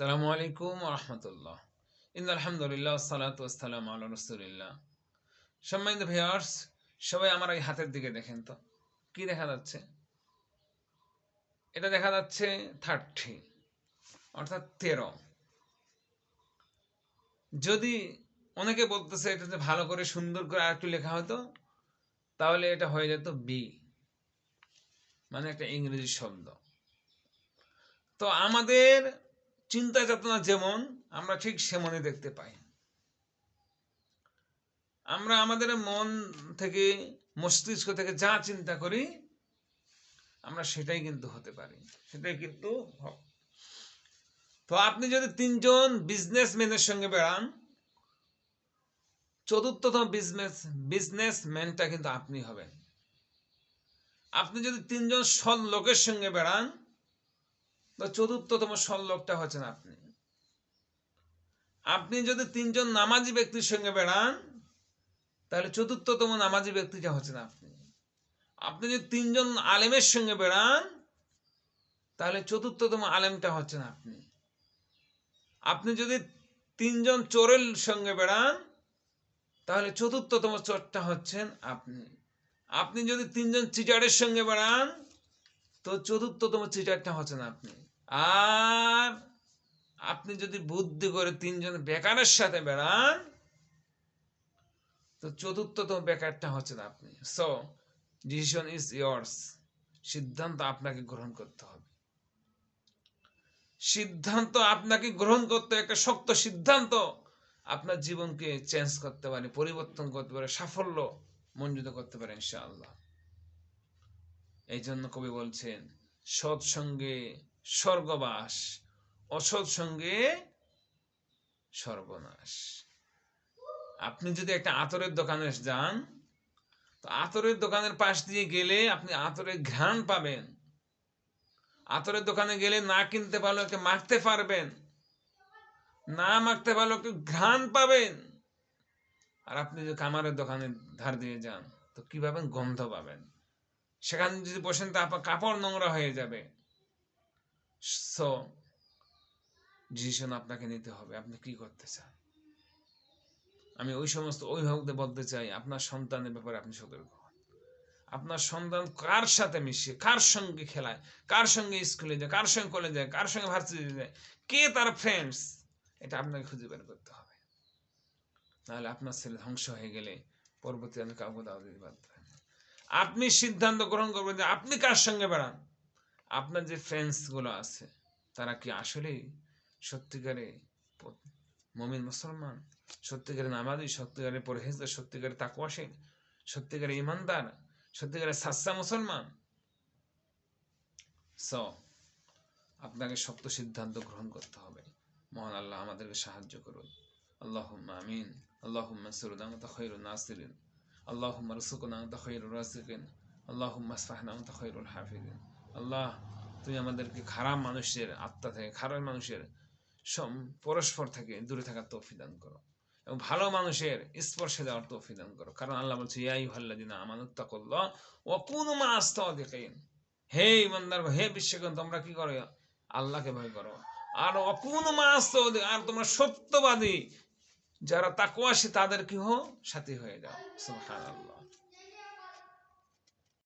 সালামু আলাইকুম রহমতুল্লাহ। ইন আলহামদুলিল্লাহ, সালাত ওয়াসালাম আল্লাহ রসুলিল্লাহ। সম্মানিত ভিউয়ার্স, সবাই আমার এই হাতের দিকে দেখেন তো। কি দেখা যাচ্ছে? এটা দেখা যাচ্ছে থার্টি, অর্থাৎ তেরো। যদি অনেকে বলতেছে এটা যে ভালো করে সুন্দর করে আর একটু লেখা হতো, তাহলে এটা হয়ে যেত বি মানে একটা ইংরেজি শব্দ। তো আমাদের চিন্তা চেতনা যেমন, আমরা ঠিক সেমনই দেখতে পাই। আমরা আমাদের মন থেকে, মস্তিষ্ক থেকে যা চিন্তা করি, আমরা সেটাই কিন্তু হতে পারি। সেটাই কিন্তু তো আপনি যদি তিনজন বিজনেসম্যানের সঙ্গে বেড়ান, চতুর্থতম বিজনেস বিজনেসম্যানটা কিন্তু আপনি হবেন। আপনি যদি তিনজন সৎ লোকের সঙ্গে বেড়ান চতুর্থতম সৎ লোকটা হচ্ছেন আপনি। আপনি যদি তিনজন নামাজি ব্যক্তির সঙ্গে বেড়ান, তাহলে চতুর্থতম নামাজি ব্যক্তিটা হচ্ছেন আপনি। আপনি যদি তিনজন আলেমের সঙ্গে বেড়ান, তাহলে চতুর্থতম আলেমটা হচ্ছেন আপনি। আপনি যদি তিনজন চোরের সঙ্গে বেড়ান, তাহলে চতুর্থতম চোরটা হচ্ছেন আপনি। আপনি যদি তিনজন চিটারের সঙ্গে বেড়ান, তো চতুর্থতম চিটারটা হচ্ছেন আপনি। আর আপনি যদি বুদ্ধি করে তিনজন বেকারের সাথে বেড়ান, তো চতুর্থতম বেকারটা হচ্ছেন আপনি। সো ডিসিশন ইজ ইয়ার্স সিদ্ধান্ত আপনাকে গ্রহণ করতে হবে। সিদ্ধান্ত আপনাকে গ্রহণ করতে একটা শক্ত সিদ্ধান্ত। আপনার জীবনকে চেঞ্জ করতে পারে, পরিবর্তন করতে পারে, সাফল্য মঞ্জুত করতে পারে, ইনশাআল্লাহ। এই জন্য কবি বলছেন সৎ সঙ্গে স্বর্গবাস, অসৎ সঙ্গে সর্বনাশ আপনি যদি একটা আতরের দোকানে যান, তো আতরের দোকানের পাশ দিয়ে গেলে আপনি আতরের ঘ্রাণ পাবেন। আতরের দোকানে গেলে না কিনতে পারলে ওকে মাখতে পারবেন। না মাখতে পারলে ওকে ঘ্রাণ পাবেন। আর আপনি যদি কামারের দোকানের ধার দিয়ে যান, তো কি পাবেন গন্ধ পাবেন? সেখানে যদি বসেন, তা আপনার কাপড় নোংরা হয়ে যাবে। ডিসিশন আপনাকে নিতে হবে। আপনি কি করতে চান? আমি ওই সমস্ত অভিভাবকদের বলতে চাই, আপনার সন্তানের ব্যাপারে আপনি সতর্ক আপনার সন্তান কার সাথে মিশে, কার সঙ্গে খেলায়, কার সঙ্গে স্কুলে যায়, কার সঙ্গে কলেজে যায়, কার সঙ্গে ভার্সিটি যায়, কে তার ফ্রেন্ডস এটা আপনাকে খুঁজে বের করতে হবে। নাহলে আপনার ছেলে ধ্বংস হয়ে গেলে পরবর্তী আমি কাউকে দাও দিতে পারতেন আপনি সিদ্ধান্ত গ্রহণ করবেন যে আপনি কার সঙ্গে বেড়ান? আপনার যে ফ্রেন্ডসগুলো আছে, তারা কি আসলেই সত্যিকারে মমিন মুসলমান? সত্যিকারে নামাজি, সত্যিকারে পরহেজগার, সত্যিকারে তাকওয়াশীন সত্যিকারে ইমানদার, সত্যিকারে সাচ্চা মুসলমান? স আপনাকে শক্ত সিদ্ধান্ত গ্রহণ করতে হবে। মহান আল্লাহ আমাদেরকে সাহায্য করুন। আল্লাহ আমিন। আল্লাহ মাসুরুদ আন্ত খৈরুল নাসিরিন। আল্লাহ রসুকুন আল্লাহ হাফিদিন আল্লাহ, তুমি আমাদেরকে খারাপ মানুষের আত্মা থেকে, খারাপ মানুষের সম- পরস্পর থেকে দূরে থাকার তৌফিক দান করো। এবং ভালো মানুষের স্পর্শে দেওয়ার তৌফিক দান করো। কারণ আল্লাহ বলছে ইয়াই হাল্লাদিনা আমানুত্তাকুল্লাহ ও কোন মা আস্তাদিকিন হে ইমানদার, হে বিশ্বগণ, তোমরা কি করো? আল্লাহকে ভয় করো। আর অকুন মা আস্তাদি আর তোমরা সত্যবাদী, যারা তাকুয়াশী তাদের কি হো সাথী হয়ে যাও। সুবহানাল্লাহ।